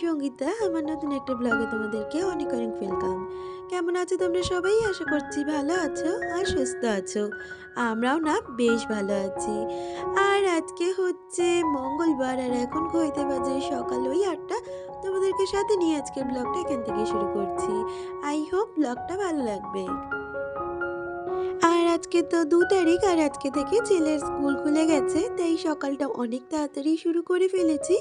সুস্মিতা আমার নতুন একটা ব্লগে তোমাদেরকে অনেক অনেক ওয়েলকাম কেমন আছো তোমরা সবাই? আশা করছি ভালো আছো আর সুস্থ আছো। আমরাও না বেশ ভালো আছি। আর আজকে হচ্ছে মঙ্গলবার আর এখন হইতে বাজে সকাল ওই আটটা। তোমাদেরকে সাথে নিয়ে আজকের ব্লগটা এখান থেকে শুরু করছি। আই হোপ ব্লগটা ভালো লাগবে। আজকে তো দু তারিখ আর আজকে থেকে ছেলের স্কুল খুলে গেছে, তাই সকালটা অনেক তাড়াতাড়ি শুরু করে ফেলেছি।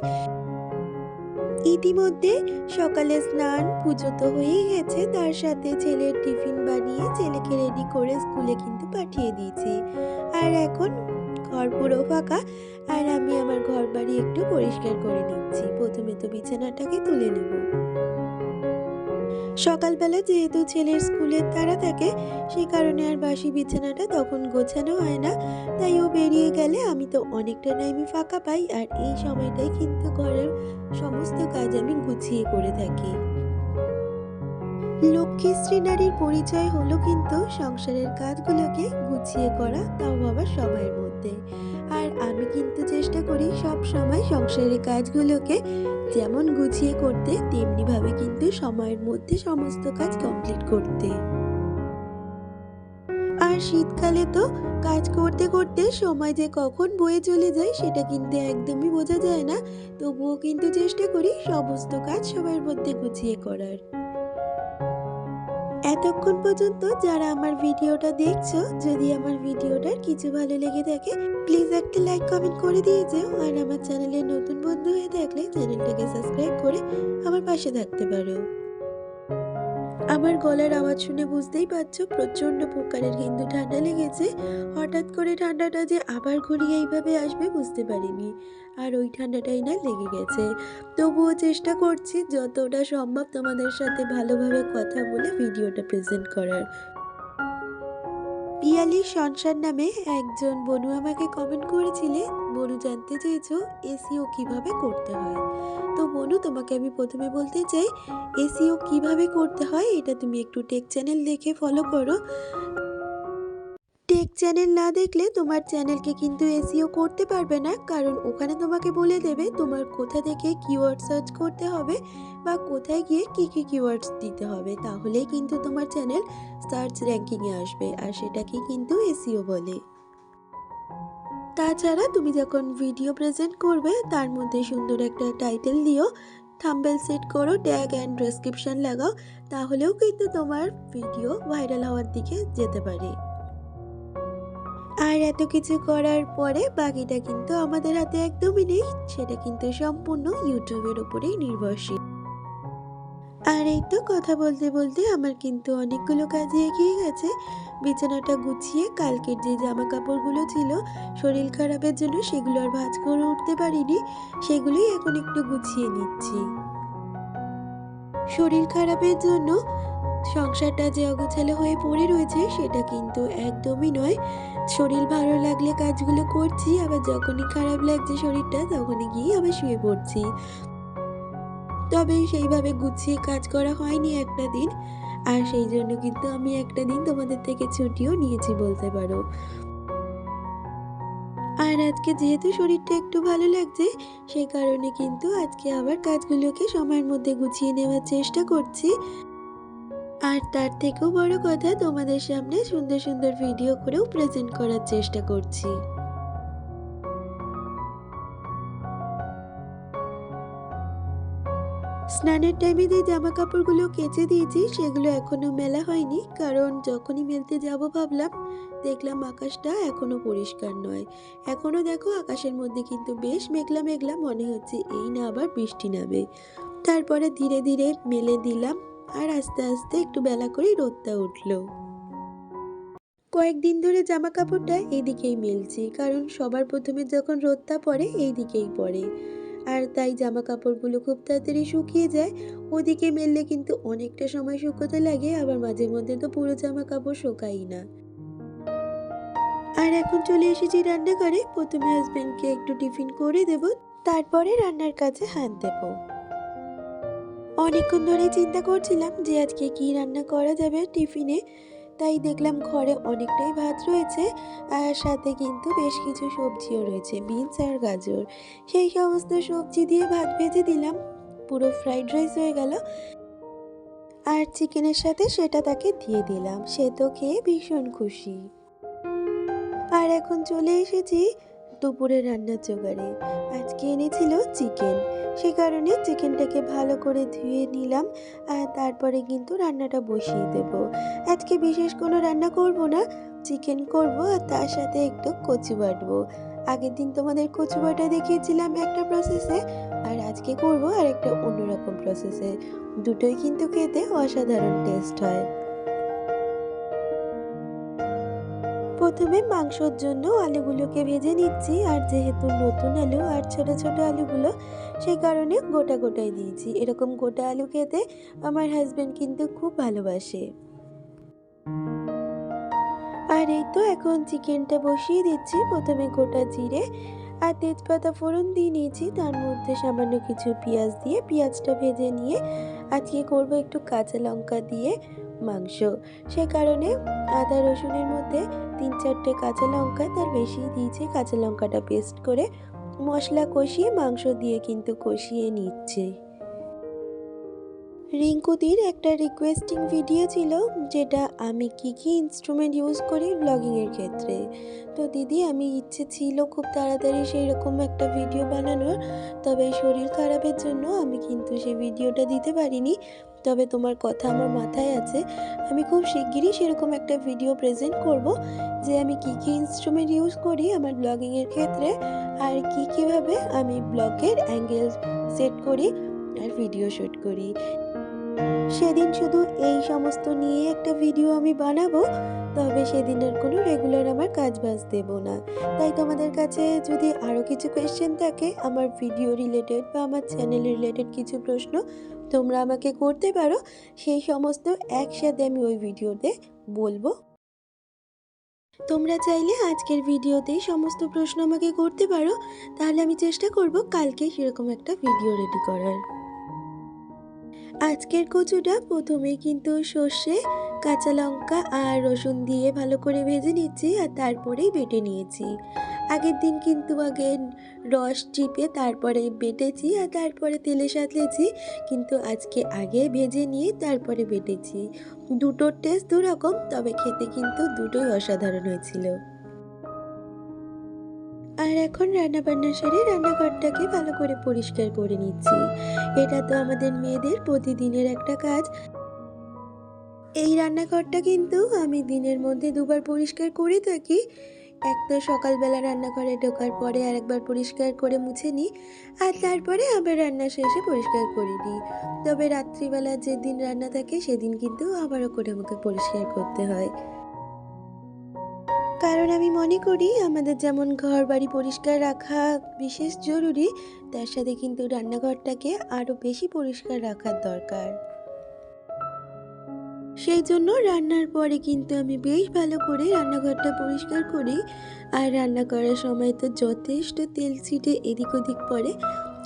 ইতিমধ্যে সকালে স্নান, পুজো তো হয়েই গেছে, তার সাথে ছেলের টিফিন বানিয়ে ছেলেকে রেডি করে স্কুলে কিন্তু পাঠিয়ে দিয়েছি। আর এখন ঘর পুরো ফাঁকা, আর আমি আমার ঘর বাড়ি একটু পরিষ্কার করে নিচ্ছি। প্রথমে তো বিছানাটাকে তুলে নেব। সকালবেলা যেহেতু ছেলের স্কুলের তারা থাকে, সে কারণে আর বাসি বিছানাটা তখন গোছানো হয় না। তাই ও বেরিয়ে গেলে আমি তো অনেকটা টাইমই ফাঁকা পাই, আর এই সময়টাই কিন্তু ঘরের সমস্ত কাজ আমি গুছিয়ে করে থাকি। লক্ষ্মীশ্রী নারীর পরিচয় হলো কিন্তু সংসারের কাজগুলোকে গুছিয়ে করা তাও বাবার সময়ের মধ্যে। আর আমি কিন্তু চেষ্টা করি সব সময় সংসারের কাজগুলোকে যেমন গুছিয়ে করতে, তেমনিভাবে কিন্তু সময়ের মধ্যে সমস্ত কাজ কমপ্লিট করতে। আর শীতকালে তো কাজ করতে করতে সময় যে কখন বয়ে চলে যায় সেটা কিন্তু একদমই বোঝা যায় না। তবুও কিন্তু চেষ্টা করি সমস্ত কাজ সবার মধ্যে গুছিয়ে করার। এতক্ষণ পর্যন্ত যারা আমার ভিডিওটা দেখছ, যদি আমার ভিডিওটার কিছু ভালো লেগে থাকে প্লিজ একটা লাইক কমেন্ট করে দিয়ে যেও। আর আমার চ্যানেলে নতুন বন্ধু হয়ে থাকলে চ্যানেলটাকে সাবস্ক্রাইব করে আমার পাশে থাকতে পারো। আমার গলার আওয়াজ শুনে বুঝতেই পারছ প্রচণ্ড প্রকারের কিন্তু ঠান্ডা লেগেছে। হঠাৎ করে ঠান্ডাটা যে আবার ঘুরিয়ে এইভাবে আসবে বুঝতে পারিনি। আর ওই ঠান্ডাটাই না লেগে গেছে। তবুও চেষ্টা করছি যতটা সম্ভব তোমাদের সাথে ভালোভাবে কথা বলে ভিডিওটা প্রেজেন্ট করার। পিয়ালি সংসার নামে একজন বনু আমাকে কমেন্ট করেছিলে। বনু জানতে চেয়েছো, এসিও কীভাবে করতে হয়? তো বনু, তোমাকে আমি প্রথমে বলতে চাই, এসিও কীভাবে করতে হয়, এটা তুমি একটু টেক চ্যানেল দেখে ফলো করো। টেক চ্যানেল না দেখলে তোমার চ্যানেলকে কিন্তু এসিও করতে পারবে না। কারণ ওখানে তোমাকে বলে দেবে তোমার কোথা থেকে কিওয়ার্ড সার্চ করতে হবে বা কোথায় গিয়ে কি কি কিওয়ার্ডস দিতে হবে। তাহলেই কিন্তু তোমার চ্যানেল সার্চ র্যাঙ্কিংয়ে আসবে আর সেটাকে কিন্তু এসিও বলে। তাছাড়া তুমি যখন ভিডিও প্রেজেন্ট করবে, তার মধ্যে সুন্দর একটা টাইটেল দিও থাম্বেল সেট করো ট্যাগ অ্যান্ড ডেসক্রিপশন লাগাও, তাহলেও কিন্তু তোমার ভিডিও ভাইরাল হওয়ার দিকে যেতে পারে। আর এত কিছু করার পরে বাকিটা কিন্তু আমাদের হাতে একদমই নেই। সেটা কিন্তু সম্পূর্ণ ইউটিউবের উপরেই নির্ভরশীল। আর এই তো কথা বলতে বলতে আমার কিন্তু অনেকগুলো কাজে এগিয়ে গেছে। বিছানাটা গুছিয়ে কালকের যে জামা কাপড়গুলো ছিল শরীর খারাপের জন্য সেগুলো আর ভাঁজ করে উঠতে পারিনি। সেগুলোই এখন একটু গুছিয়ে নিচ্ছি। শরীর খারাপের জন্য সংসারটা যে অগোছালো হয়ে পড়ে রয়েছে, সেটা কিন্তু একদমই নয়। শরীর ভালো লাগলে কাজগুলো করছি, আবার যখনই খারাপ লাগছে শরীরটা, তখনই গিয়ে আবার শুয়ে পড়ছি। তবে সেইভাবে গুছিয়ে কাজ করা হয়নি একটা দিন, আর সেই জন্য কিন্তু আমি একটা দিন তোমাদের থেকে ছুটিও নিয়েছি বলতে পারো। আর আজকে যেহেতু শরীরটা একটু ভালো লাগছে সেই কারণে কিন্তু আজকে আবার কাজগুলোকে সময়ের মধ্যে গুছিয়ে নেওয়ার চেষ্টা করছি। আর তার থেকেও বড় কথা তোমাদের সামনে সুন্দর সুন্দর ভিডিও করেও প্রেজেন্ট করার চেষ্টা করছি। স্নানের টাইমে যে জামা কাপড়গুলো কেচে দিয়েছি, সেগুলো এখনও মেলা হয়নি, কারণ যখনই মেলতে যাব ভাবলাম, দেখলাম আকাশটা এখনও পরিষ্কার নয়। এখনও দেখো আকাশের মধ্যে কিন্তু বেশ মেঘলা মেঘলা মনে হচ্ছে, এই না আবার বৃষ্টি নামে। তারপরে ধীরে ধীরে মেলে দিলাম আর আস্তে আস্তে একটু বেলা করেই রোদটা উঠল। কয়েকদিন ধরে জামা কাপড়টা এইদিকেই মেলছি, কারণ সবার প্রথমে যখন রোদটা পড়ে এই দিকেই পড়ে। আর তাই জামা কাপড়গুলো খুব তাড়াতাড়ি শুকিয়ে যায়, ওদিকে মেললে কিন্তু অনেকটা সময় শুকোতে লাগে, আবার মাঝে মধ্যে তো পুরো জামা কাপড় শোকাই না। আর এখন চলে এসেছি রান্নাঘরে, প্রথমে হাজবেন্ডকে একটু টিফিন করে দেব, তারপরে রান্নার কাছে হাত দেবো। অনেকক্ষণ ধরে চিন্তা করছিলাম যে আজকে কি রান্না করা যাবে টিফিনে। তাই দেখলাম ঘরে অনেকটাই ভাত রয়েছে আর সাথে কিন্তু বেশ কিছু সবজিও রয়েছে, বিনস আর গাজর। সেই সমস্ত সবজি দিয়ে ভাত ভেজে দিলাম, পুরো ফ্রাইড রাইস হয়ে গেল। আর চিকেনের সাথে সেটা তাকে দিয়ে দিলাম, সে তো খেয়ে ভীষণ খুশি। আর এখন চলে এসেছি দুপুরে রান্নার জোগাড়ে। আজকে এনেছিল চিকেন। সে কারণে চিকেনটাকে ভালো করে ধুয়ে নিলাম, আর তারপরে কিন্তু রান্নাটা বসিয়ে দেব। আজকে বিশেষ কোনো রান্না করব না, চিকেন করব আর তার সাথে একটু কচু বাটবো। আগের দিন তোমাদের কচু বাটা দেখিয়েছিলাম একটা প্রসেসে আর আজকে করব আর একটা অন্যরকম প্রসেসে দুটোই কিন্তু খেতে অসাধারণ টেস্ট হয়। প্রথমে মাংসর জন্য আলুগুলোকে ভেজে নিচ্ছি, আর যেহেতু নতুন আলু আর ছোট ছোট আলুগুলো সেই কারণে গোটা গোটাই দিয়েছি। এরকম গোটা আলু খেতে আমার হাজবেন্ড কিন্তু খুব ভালোবাসে। আর এই তো এখন চিকেনটা বসিয়ে দিচ্ছি। প্রথমে গোটা জিরে আর তেজপাতা ফোড়ন দিয়ে নিয়েছি। তার মধ্যে সামান্য কিছু পেঁয়াজ দিয়ে পেঁয়াজটা ভেজে নিয়ে আজকে করব একটু কাঁচা লঙ্কা দিয়ে মাংস। সে কারণে আদা রসুনের মধ্যে তিন চারটে কাঁচা লঙ্কা, তার বেশি দিয়েছে কাঁচা লঙ্কাটা পেস্ট করে মশলা কষিয়ে মাংস দিয়ে কিন্তু কষিয়ে নিচ্ছে। রিঙ্কুদির একটা রিকোয়েস্টিং ভিডিও ছিল যেটা আমি কি কি ইনস্ট্রুমেন্ট ইউজ করি ব্লগিংয়ের ক্ষেত্রে। তো দিদি, আমি ইচ্ছে ছিল খুব তাড়াতাড়ি সেই রকম একটা ভিডিও বানানোর, তবে শরীর খারাপের জন্য আমি কিন্তু সেই ভিডিওটা দিতে পারিনি। তবে তোমার কথা আমার মাথায় আছে, আমি খুব শিগগিরই সেরকম একটা ভিডিও প্রেজেন্ট করব যে আমি কি কি ইনস্ট্রুমেন্ট ইউজ করি আমার ব্লগিংয়ের ক্ষেত্রে, আর কি কীভাবে আমি ব্লগের অ্যাঙ্গেল সেট করি আর ভিডিও শ্যুট করি। সেদিন শুধু এই সমস্ত নিয়ে একটা ভিডিও আমি বানাবো, তবে সেদিন আর কোনো রেগুলার আমার কাজ বাজ দেব না। তাই তোমাদের কাছে যদি আরও কিছু কোয়েশ্চেন থাকে, আমার ভিডিও রিলেটেড বা আমার চ্যানেল রিলেটেড কিছু প্রশ্ন তোমরা আমাকে করতে পারো, সেই সমস্ত একসাথে আমি ওই ভিডিওতে বলব। তোমরা চাইলে আজকের ভিডিওতেই সমস্ত প্রশ্ন আমাকে করতে পারো, তাহলে আমি চেষ্টা করব কালকে সেরকম একটা ভিডিও রেডি করার। আজকের কচুটা প্রথমে কিন্তু সর্ষে, কাঁচা লঙ্কা আর রসুন দিয়ে ভালো করে ভেজে নিচ্ছি আর তারপরেই বেটে নিয়েছি। আগের দিন কিন্তু আগে রস চিপে তারপরে বেটেছি আর তারপরে তেলে সাঁতলেছি, কিন্তু আজকে আগে ভেজে নিয়ে তারপরে বেটেছি। দুটোর টেস্ট দুরকম, তবে খেতে কিন্তু দুটোই অসাধারণ হয়েছিল। এখন রান্না বান্না সেরে রান্নাঘরটাকে ভালো করে পরিষ্কার করে নিচ্ছি। এটা তো আমাদের মেয়েদের প্রতিদিনের একটা কাজ। এই রান্নাঘরটা কিন্তু আমি দিনের মধ্যে দুবার পরিষ্কার করে থাকি। এক তো সকালবেলা রান্নাঘরে ঢোকার পরে আরেকবার পরিষ্কার করে মুছে নিই, আর তারপরে আবার রান্না শেষে পরিষ্কার করে নিই। তবে রাত্রিবেলা যেদিন রান্না থাকে, সেদিন কিন্তু আবারও করে আমাকে পরিষ্কার করতে হয়। কারণ আমি মনে করি আমাদের যেমন ঘর বাড়ি পরিষ্কার রাখা বিশেষ জরুরি, তার সাথে কিন্তু রান্নাঘরটাকে আরও বেশি পরিষ্কার রাখার দরকার। সেই জন্য রান্নার পরে কিন্তু আমি বেশ ভালো করে রান্নাঘরটা পরিষ্কার করি। আর রান্না করার সময় তো যথেষ্ট তেল ছিটে এদিক ওদিক পড়ে।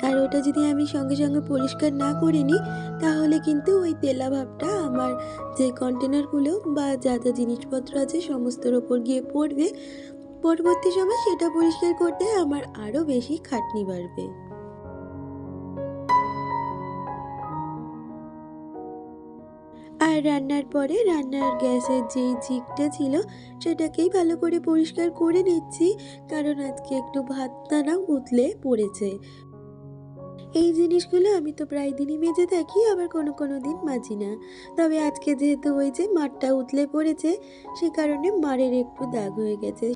আর ওটা যদি আমি সঙ্গে সঙ্গে পরিষ্কার না করে নিই, তাহলে কিন্তু ওই তেলা ভাবটা আমার যে কন্টেনারগুলো বা যা যা জিনিসপত্র আছে সমস্তর ওপর গিয়ে পড়বে, পরবর্তী সময় সেটা পরিষ্কার করতে আমার আরও বেশি খাটনি বাড়বে। আর রান্নার পরে রান্নার গ্যাসের যে ঝিকটা ছিল, সেটাকেই ভালো করে পরিষ্কার করে নিচ্ছি, কারণ আজকে একটু ভাতটা না উতলে পড়েছে। এই জিনিসগুলো আমি তো প্রায় দিনই মেজে থাকি, আবার কোনো কোনো দিন মাজি না। তবে আজকে যেহেতু ওই যে মাঠটা উতলে পড়েছে, সে কারণে মারের একটু দাগ হয়ে গেছে।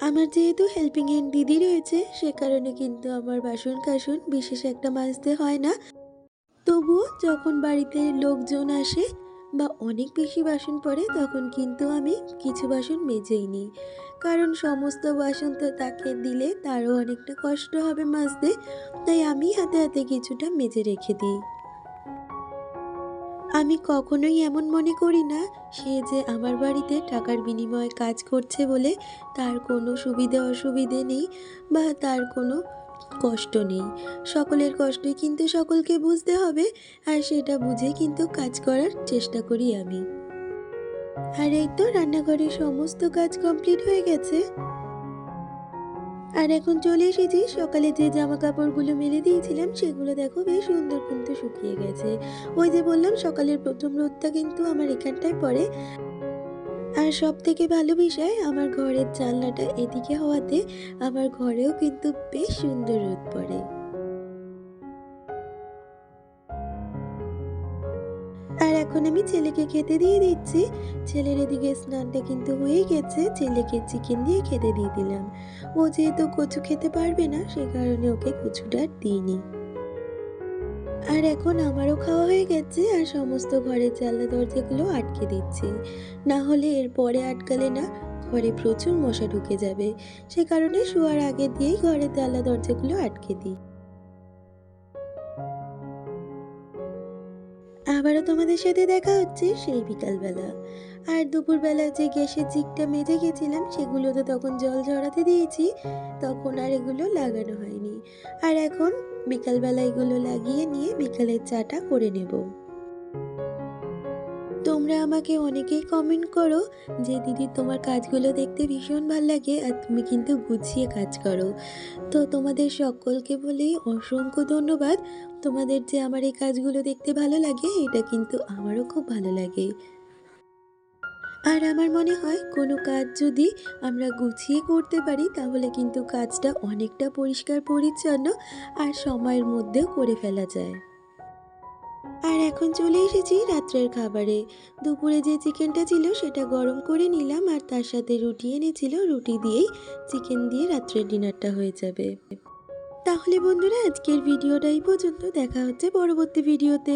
আমার যেহেতু হেল্পিং হ্যান্ড দিদি রয়েছে, সে কারণে কিন্তু আমার বাসন কাসন বিশেষ একটা মাজতে হয় না। তবুও যখন বাড়িতে লোকজন আসে বা অনেক বেশি বাসন পড়ে, তখন কিন্তু আমি কিছু বাসন মেজেই নিই। কারণ সমস্ত বাসন তো তাকে দিলে তারও অনেকটা কষ্ট হবে মাজতে, তাই আমি হাতে হাতে কিছুটা মেজে রেখে দিই। আমি কখনোই এমন মনে করি না, সে যে আমার বাড়িতে টাকার বিনিময়ে কাজ করছে বলে তার কোনো সুবিধে অসুবিধে নেই বা তার কোনো কষ্ট নেই। সকলের কষ্টই কিন্তু সকলকে বুঝতে হবে, আর সেটা বুঝে কিন্তু কাজ করার চেষ্টা করি আমি। আর এই তো রান্নাঘরের সমস্ত কাজ কমপ্লিট হয়ে গেছে। আর এখন চলে এসেছি, সকালে যে জামা কাপড়গুলো মেলে দিয়েছিলাম, সেগুলো দেখো বেশ সুন্দর কিন্তু শুকিয়ে গেছে। ওই যে বললাম, সকালের প্রথম রোদটা কিন্তু আমার এখানটায় পড়ে। আর সব থেকে ভালো বিষয়, আমার ঘরের জানলাটা এদিকে হওয়াতে আমার ঘরেও কিন্তু বেশ সুন্দর রোদ পড়ে। আর এখন আমি ছেলেকে খেতে দিয়ে দিচ্ছি। ছেলের এদিকে স্নানটা কিন্তু হয়ে গেছে। ছেলেকে চিকেন দিয়ে খেতে দিয়ে দিলাম। ও যেহেতু কচু খেতে পারবে না, সে কারণে ওকে কচুটা দিইনি। আর এখন আমারও খাওয়া হয়ে গেছে আর সমস্ত ঘরের জানলা দরজাগুলো আটকে দিচ্ছি। না হলে এর পরে আটকালে না, ঘরে প্রচুর মশা ঢুকে যাবে। সে কারণে শোয়ার আগে দিয়েই ঘরের জানলা দরজাগুলো আটকে দিই। আবারও তোমাদের সাথে দেখা হচ্ছে সেই বিকালবেলা। আর দুপুরবেলা যে গ্যাসের জিকটা মেজে গেছিলাম, সেগুলো তো তখন জল ঝরাতে দিয়েছি, তখন আর এগুলো লাগানো হয়নি। আর এখন বিকালবেলা এগুলো লাগিয়ে নিয়ে বিকালের চাটা করে নেব। তোমরা আমাকে অনেকেই কমেন্ট করো যে, দিদি, তোমার কাজগুলো দেখতে ভীষণ ভালো লাগে আর তুমি কিন্তু গুছিয়ে কাজ করো। তো তোমাদের সকলকে বলেই অসংখ্য ধন্যবাদ। তোমাদের যে আমার এই কাজগুলো দেখতে ভালো লাগে, এটা কিন্তু আমারও খুব ভালো লাগে। আর আমার মনে হয়, কোনো কাজ যদি আমরা গুছিয়ে করতে পারি, তাহলে কিন্তু কাজটা অনেকটা পরিষ্কার পরিচ্ছন্ন আর সময়ের মধ্যেও করে ফেলা যায়। আর এখন চলে এসেছি রাত্রের খাবারে। দুপুরে যে চিকেনটা ছিল সেটা গরম করে নিলাম আর তার সাথে রুটি এনেছিল। রুটি দিয়েই চিকেন দিয়ে রাত্রের ডিনারটা হয়ে যাবে। তাহলে বন্ধুরা, আজকের ভিডিওটা এই পর্যন্ত। দেখা হচ্ছে পরবর্তী ভিডিওতে।